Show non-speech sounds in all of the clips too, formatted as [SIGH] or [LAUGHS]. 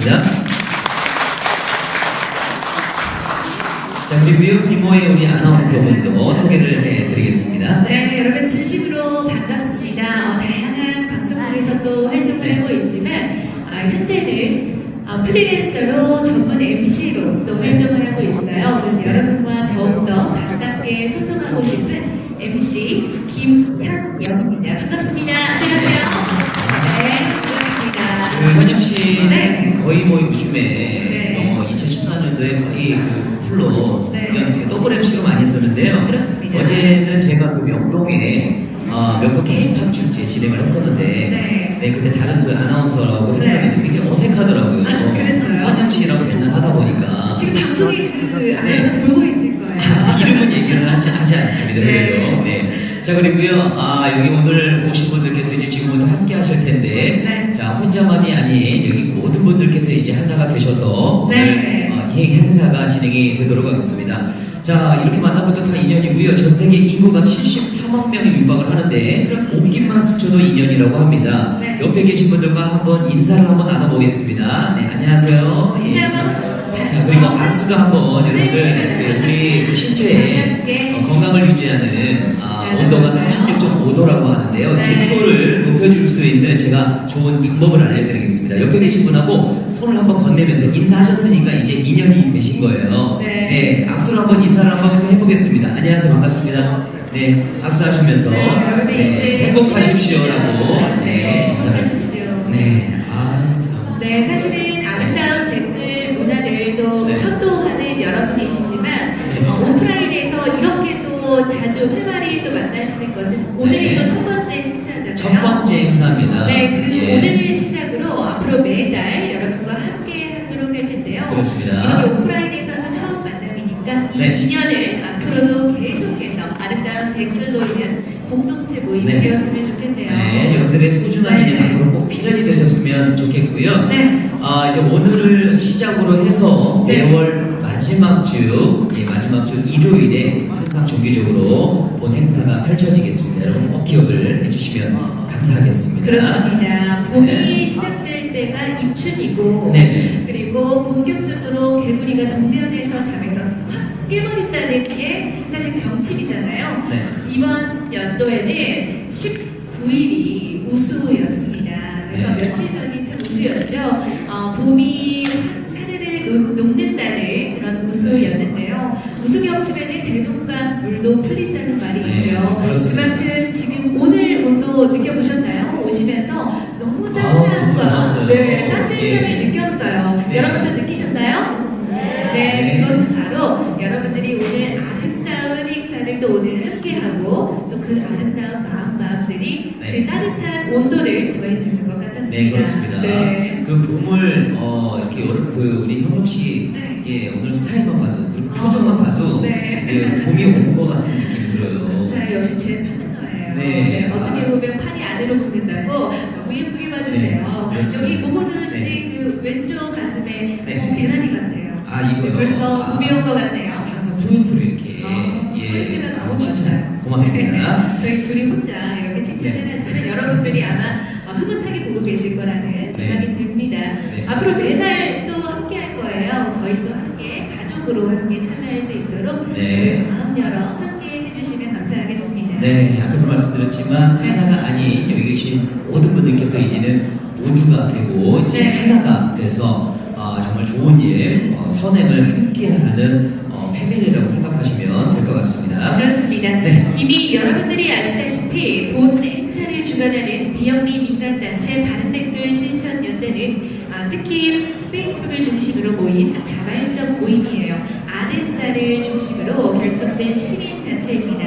반갑습니다. 자, 우리 뮤비모의 우리 아나운서분도 소개를 해드리겠습니다. 네, 여러분 진심으로 반갑습니다. 어, 다양한 방송국에서 또 활동을 하고 있지만 아, 현재는 어, 프리랜서로 전문 MC로 또 활동을 하고 있어요. 어, 명동 K-팝 축제 진행을 했었는데 네. 그때 다른 그 아나운서라고 네. 했었는데 굉장히 어색하더라고요. 아, 그랬어요? 현영 씨라고 맨날 하다 보니까 지금 방송이 그 네. 안에서 보고 있을 거예요. [LAUGHS] 이름은 얘기를 하지, 하지 않습니다. 네. 그래도. 네. 자, 그리고요. 아, 여기 오늘 오신 분들께서 이제 지금부터 함께 하실 텐데. 네. 자, 혼자만이 아닌 여기 모든 분들께서 이제 하나가 되셔서. 네. 오늘 어, 이 행사가 진행이 되도록 하겠습니다. 자, 이렇게 만난 것도 다 인연이고요. 전 세계 인구가 73억 명이 육박을 하는데. 그렇습니다. 옷깃만 수쳐도 인연이라고 합니다. 네. 옆에 계신 분들과 한번 인사를 한번 나눠보겠습니다. 네, 안녕하세요. 인사 예, 자, 그리고 악수도 한번 여러분들 네. 그 우리 그 신체에 네. 어, 건강을 유지하는 아, 네, 온도가 맞아요. 36.5도라고 하는데요. 네. 이 온도를 높여줄 수 있는 제가 좋은 방법을 알려드리겠습니다. 옆에 계신 분하고 손을 한번 건네면서 인사하셨으니까 이제 인연이 되신 거예요. 네. 악수를 한번 인사를 한번 해보겠습니다. 안녕하세요. 반갑습니다. 네, 악수하시면서 네, 여러분 이제 행복하십시오라고 네, 인사를. 행복하십시오. 네, 아, 참. 네, 사실은 아름다운 댓글 문화들도 네. 선도하는 여러분이시지만 어, 오프라인에서 이렇게 또 자주 활발히 또 만나시는 것은 오늘이 네. 또첫 번째 행사잖아요. 첫 번째 행사입니다. 네, 그 예. 오늘을 시작으로 앞으로 매달 여러분과 함께 하도록 할 텐데요. 그렇습니다. 이렇게 오프라인에서는 처음 만남이니까 네. 이 인연을 앞으로도 계속해서 아름다운 댓글로 인한 공동체 모임이 네. 되었으면 좋겠네요. 네, 여러분들의 소중한 네. 인연 앞으로 꼭 필연이 되셨으면 좋겠고요. 네. 아, 이제 오늘을 시작으로 해서 네. 매월 마지막 주, 예, 마지막 주 일요일에 항상 정기적으로 본 행사가 펼쳐지겠습니다. 여러분 꼭 기억을 해주시면 감사하겠습니다. 그렇습니다. 봄이 네. 시작될 때가 입춘이고 네. 그리고 본격적으로 개구리가 동면에서 잠에서 확 깨버린다는 게 사실 경칩이잖아요. 네. 이번 연도에는 19일이 우수였습니다. 그래서 네. 며칠 전이 참 우수였죠. 어, 봄이 사례를 녹- 녹는다는 우수였는데요. 우수 경칩에는 대동강 물도 풀린다는 말이 네, 있죠. 그렇습니다. 그만큼 지금 오늘 온도 느껴보셨나요? 오시면서 너무 아우, 따스함과 좋았어요. 네, 따뜻함을 예. 느꼈어요. 네. 여러분도 느끼셨나요? 네, 네. 그것은 바로 여러분들이 오늘 아름다운 행사를 또 오늘 함께하고 또 그 아름다운 마음 마음들이 네. 그 따뜻한 온도를 더해주는 것 같았습니다. 네, 그렇습니다. 네. 그 봄을, 어, 이렇게 여러분, 그, 우리 현욱 씨, 네. 예, 오늘 스타일만 봐도, 그리고 표정만 어, 봐도, 네. 예, 봄이 온 것 같은 느낌이 들어요. 자, 역시 제 파트너예요. 네. 어떻게 보면 판이 안으로 굽는다고 너무 예쁘게 봐주세요. 네. 여기 모모누 씨 네. 그 왼쪽 가슴에 네. 어, 계단이 같아요. 아, 이거 네, 벌써 아. 봄이 온 것 같네요. 항상 포인트로 이렇게 어, 예 포인트가 너무 칭찬 좋아요. 고맙습니다. 네, 저희 둘이 혼자 이렇게 칭찬해놨지만 여러분들이 아마 어, 흐뭇하게 보고 계실 거라는 생각이 듭니다. 네. 앞으로 매달 또 함께 할 거예요. 저희도 함께 가족으로 함께 참여할 수 있도록 네. 마음 열어 함께 해주시면 감사하겠습니다. 네, 아까도 말씀드렸지만 네. 하나가 아닌 여기 계신 모든 분들께서 이제는 모두가 되고 이제 네. 하나가 돼서 어, 정말 좋은 일, 어, 선행을 함께하는 어, 패밀리라고 생각하시면 될 것 같습니다. 그렇습니다. 네. 이미 여러분들이 아시다시피 본 행사를 주관하는 비영리 민간단체 바른댓글 실천연대는 아, 특히 페이스북을 중심으로 모인 자발적 모임이에요. 아데사를 중심으로 결성된 시민단체입니다.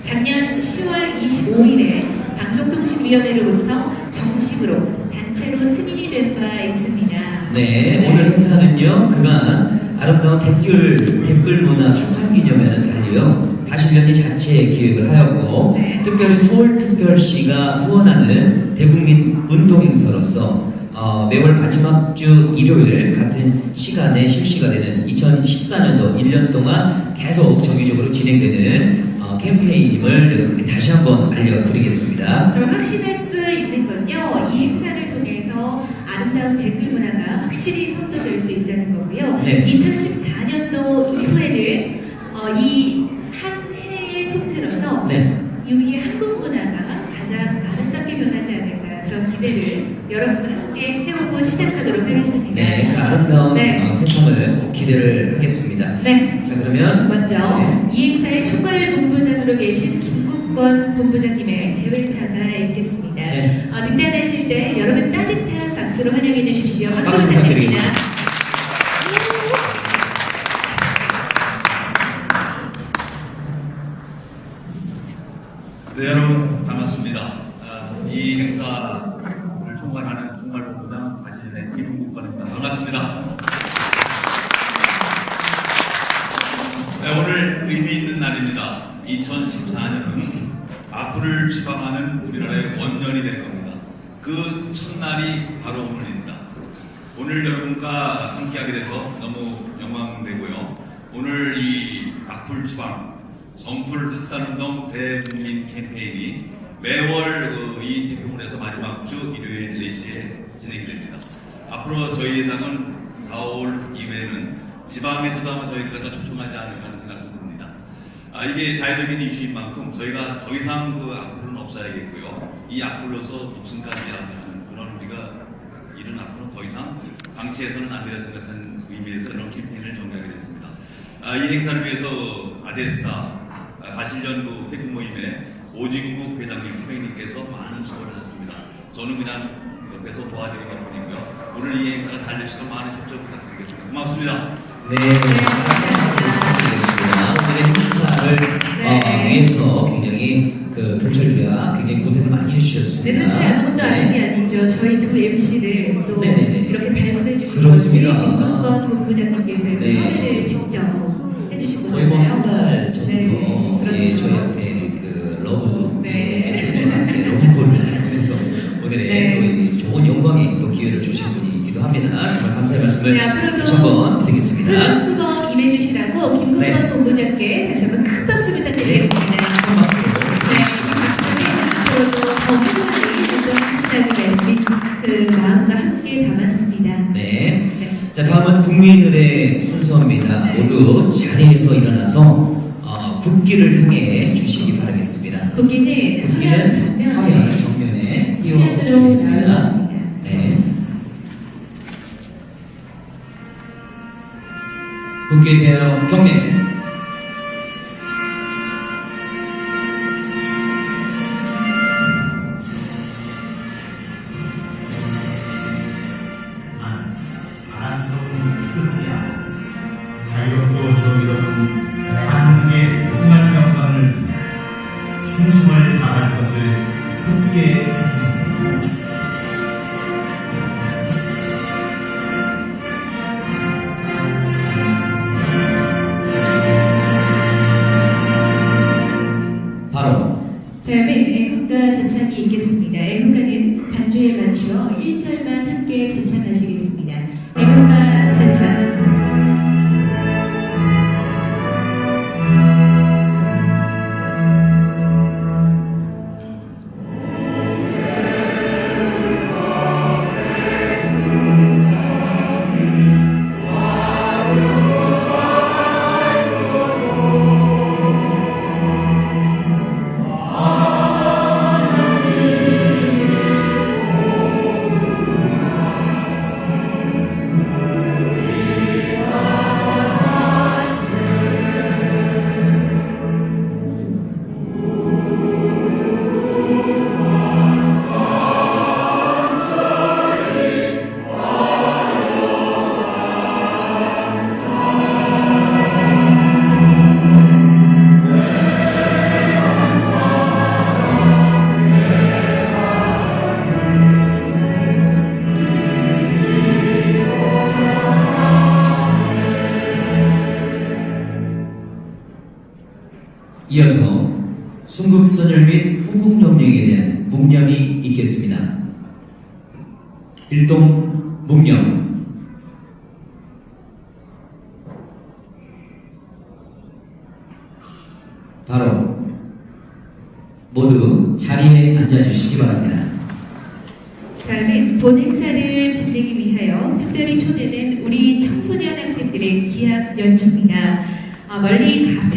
작년 10월 25일에 방송통신위원회로부터 정식으로 단체로 승인이 된 바 있습니다. 네, 오늘 행사는요, 그간 아름다운 댓글, 댓글 문화 출판 기념회는 달리요, 80년이 자체 기획을 하였고, 네. 특별히 서울특별시가 후원하는 대국민 운동 행사로서 어, 매월 마지막 주 일요일 같은 시간에 실시가 되는 2014년도 1년 동안 계속 정기적으로 진행되는 어, 캠페인임을 여러분께 다시 한번 알려드리겠습니다. 정말 확신할 수 있는 건요, 이 행사를 통해서 아름다운 댓글 문화가 확실히 선도될 수 있다는 거고요. 네. 2014년도 이후에는 어, 이 한 해에 통틀어서 네. 우리 한국 문화가 가장 아름답게 변하지 않을까 그런 기대를 여러분과 함께 해보고 시작하도록 하겠습니다. 네, 그 아름다운 네. 어, 새সম을 꼭 기대를 하겠습니다. 네. 자, 그러면 먼저 네. 이 행사의 총괄 본부장으로 계신 김국권 본부장님의 대회사가 있겠습니다. 네. 어, 등단하실 때 여러분 따뜻한 박수로 환영해 주십시오. 박수, 박수 부탁드립니다. 부탁드리겠습니다. 네, 여러분 반갑습니다. 아, 이 행사를 총괄하는 총괄본부장 바실의 김흥국관입니다. 반갑습니다. 네, 오늘 의미 있는 날입니다. 2014년은 악플을 추방하는 우리나라의 원년이 될 겁니다. 그 첫날이 바로 오늘입니다. 오늘 여러분과 함께하게 돼서 너무 영광되고요. 오늘 이 악플 추방, 성풀 흑산운동 대국민 캠페인이 매월 어, 이 태평원에서 마지막 주 일요일 4시에 진행이 됩니다. 앞으로 저희 예상은 4, 5월 이후에는 지방에서도 아마 저희가 더 초청하지 않을까 하는 생각이 듭니다. 아, 이게 사회적인 이슈인 만큼 저희가 더 이상 그 악플은 없어야겠고요. 이 악플로서 목숨까지 야사하는 그런 우리가 이런 앞으로 더 이상 방치해서는 안 되는 생각하는 의미에서 이런 캠페인을 정리하게 됐습니다. 아, 이 행사를 위해서 아데사 아, 바실연구 회국 모임의 오진국 회장님, 회장님께서 많은 수고를 하셨습니다. 저는 그냥 옆에서 도와드린 것 뿐이고요. 오늘 이 행사가 잘 되시도록 많은 협조 부탁드리겠습니다. 고맙습니다. 네, 네. 어, 위해서 굉장히 그 불철주야 굉장히 고생을 많이 해주셨습니다. 네, 사실 아무것도 안한게 네. 아니죠. 저희 두 MC를 또 네네네. 이렇게 발굴해 주신 그렇습니다. 김국건 본부장님께서 네. 섭외를 직접 해주신 거의 뭐 거잖아요. 한달 전부터 네, 그렇죠. 예, 저희한테 그 러브 네. 메시지와 함께 러브콜을 보내서 오늘의 네. 또이 좋은 영광의 또 기회를 주신 분이기도 합니다. 정말 감사의 말씀을 네, 다시 한번 드리겠습니다. 출석수범 임해주시라고 김국건 네. 본부장께 다시 한번 큰 박수 부탁드리겠습니다. 큰 박수로 네, 이 박수는 앞으로도 더 훌륭하게 운동하시라는 말씀이 그 마음과 함께 담았습니다. 네. 네. 자, 다음은 국민의례 순서입니다. 네. 모두 자리에서 일어나서 어, 국기를 향해 주시기 바라겠습니다. 국기는 국기는 화면 정면에 띄워주시겠습니다. 국기에 대하여 경례. 순국선열 및 후국 명령에 대한 묵념이 있겠습니다. 일동 묵념 바로 모두 자리에 앉아주시기 바랍니다. 다음엔 본 행사를 빛내기 위하여 특별히 초대된 우리 청소년 학생들의 귀한 연주입니다. 아, 멀리 가평